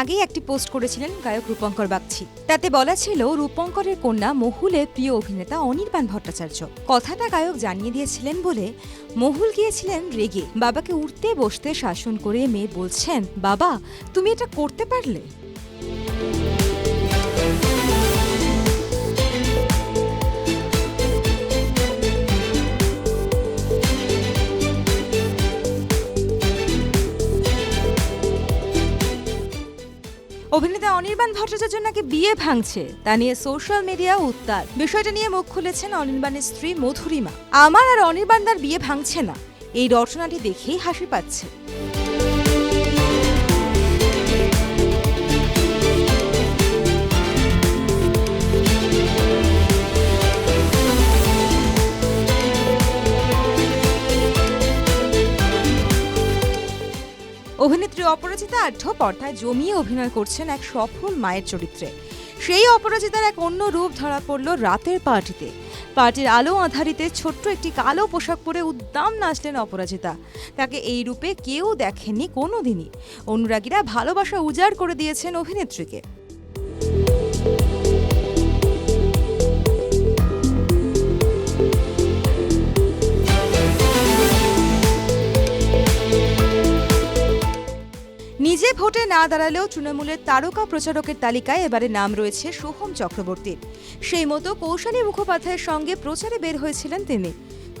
আগেই একটি পোস্ট করেছিলেন গায়ক রূপঙ্কর বাগচি। তাতে বলা ছিল, রূপঙ্করের কন্যা মহুলের প্রিয় অভিনেতা অনির্বাণ ভট্টাচার্য। কথাটা গায়ক জানিয়ে দিয়েছিলেন বলে, মহুল গিয়েছিলেন রেগে। বাবাকে উঠতে বসতে শাসন করে মেয়ে বলছেন, বাবা, তুমি এটা করতে পারলে? অভিনেতা অনির্বাণ ভট্টাচার্য নাকি বিয়ে ভাঙছে? তা নিয়ে সোশ্যাল মিডিয়া উত্তাল। বিষয়টা নিয়ে মুখ খুলেছেন অনির্বাণের স্ত্রী মধুরিমা। আমার আর অনির্বাণ তার বিয়ে ভাঙছে না। এই রচনাটি দেখেই হাসি পাচ্ছে। অভিনেত্রী অপরাজিতা আঢ্য পর্দায় জমিয়ে অভিনয় করছেন এক সফল মায়ের চরিত্রে। সেই অপরাজিতার এক অন্য রূপ ধরা পড়ল রাতের পার্টিতে। পার্টির আলো আধারিতে ছোট্ট একটি কালো পোশাক পরে উদ্দাম নাচলেন অপরাজিতা। তাকে এই রূপে কেউ দেখেননি কোনোদিনই। অনুরাগীরা ভালোবাসা উজাড় করে দিয়েছেন অভিনেত্রীকে। ভোটে না দাঁড়ালেও তৃণমূলের তারকা প্রচারকের তালিকায় এবারে নাম রয়েছে সোহম চক্রবর্তীর সেই মতো কৌশলী মুখোপাধ্যায়ের সঙ্গে প্রচারে বের হয়েছিলেন তিনি।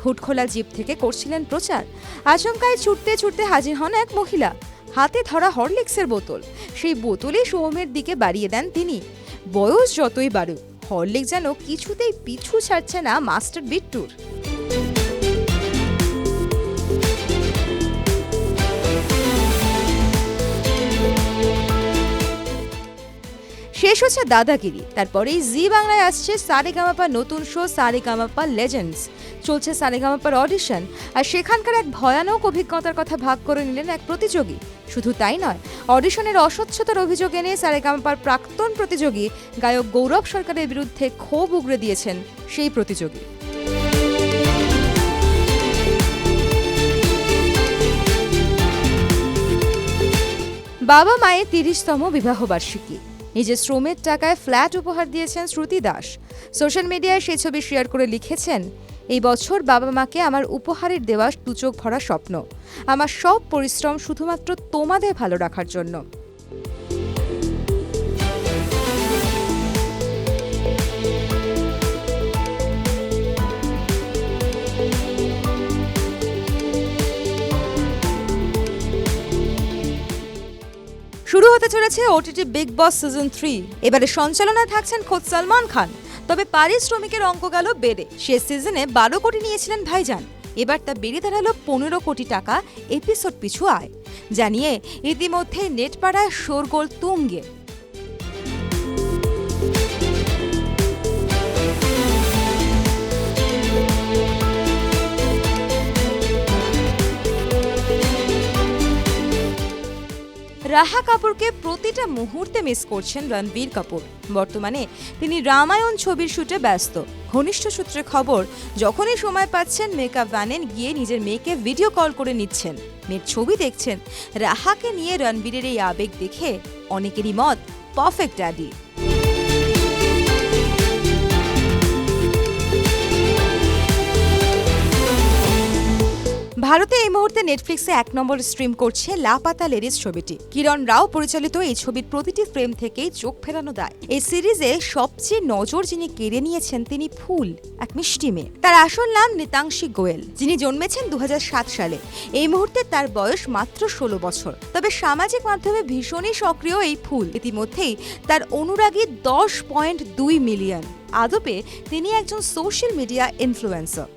হুটখোলা জিপ থেকে করছিলেন প্রচার। আচমকায় ছুটতে ছুটতে হাজির হন এক মহিলা। হাতে ধরা হরলিক্সের বোতল। সেই বোতলে সোহমের দিকে বাড়িয়ে দেন তিনি। বয়স যতই বাড়ুক, হরলিক্স যেন কিছুতেই পিছু ছাড়ছে না মাস্টার বিট্টুর। শেষ হচ্ছে দাদাগিরি। তারপরেই জি বাংলায় আসছে সারেগামাপা নতুন শো সারেগামাপা লেজেন্ডস। চলছে সারেগামাপার অডিশন। আর সেখানকার এক ভয়ানক অভিজ্ঞতার কথা ভাগ করে নিলেন এক প্রতিযোগী। শুধু তাই নয়, অডিশনের অস্বচ্ছতার অভিযোগ এনে সারেগামাপার প্রাক্তন প্রতিযোগী গায়ক গৌরব সরকারের বিরুদ্ধে ক্ষোভ উগরে দিয়েছেন সেই প্রতিযোগী। বাবা মায়ের তিরিশতম বিবাহবার্ষিকী। নিজের শ্রমের টাকায় ফ্ল্যাট উপহার দিয়েছেন শ্রুতি দাস। সোশ্যাল মিডিয়ায় সেই ছবি শেয়ার করে লিখেছেন, এই বছর বাবা মাকে আমার উপহারের দেওয়া দুচোখ ভরা স্বপ্ন। আমার সব পরিশ্রম শুধুমাত্র তোমাদের ভালো রাখার জন্য। শুরু হতে চলেছে OTT Bigg Boss season three এবারে সঞ্চালনায় থাকছেন খোদ সালমান খান। তবে পারিশ্রমিকের অঙ্ক গেল বেড়ে। সে সিজনে বারো কোটি নিয়েছিলেন ভাইজান। এবার তা বেড়ে দাঁড়াল পনেরো কোটি টাকা এপিসোড পিছু আয়। জানিয়ে ইতিমধ্যে নেটপাড়ায় শোরগোল তুঙ্গে। রাহা কাপুরকে প্রতিটা মুহূর্তে মিস করছেন রণবীর কাপুর। বর্তমানে তিনি রামায়ণ ছবির শুটে ব্যস্ত। ঘনিষ্ঠ সূত্রে খবর, যখনই সময় পাচ্ছেন মেকআপ ভ্যানে গিয়ে নিজের মেয়েকে ভিডিও কল করে নিচ্ছেন। মেয়ের ছবি দেখছেন। রাহাকে নিয়ে রণবীরের এই আবেগ দেখে অনেকেরই মত পারফেক্ট ড্যাডি ভারতে এই মুহূর্তে নেটফ্লিক্সে এক নম্বর স্ট্রিম করছে লাপাতা লেডিস ছবিটি। কিরণ রাও পরিচালিত এই ছবির প্রতিটি ফ্রেম থেকেই চোখ ফেরানো দেয়। এই সিরিজে সবচেয়ে নজর যিনি কেড়ে নিয়েছেন তিনি ফুল, এক মিষ্টি মেয়ে। তার আসল নাম নিতাংশী গোয়েল, যিনি জন্মেছেন দু হাজার সাত সালে। এই মুহূর্তে তার বয়স মাত্র ষোলো বছর। তবে সামাজিক মাধ্যমে ভীষণই সক্রিয় এই ফুল। ইতিমধ্যেই তার অনুরাগী দশ পয়েন্ট দুই মিলিয়ন। আদপে তিনি একজন সোশ্যাল মিডিয়া ইনফ্লুয়েন্সার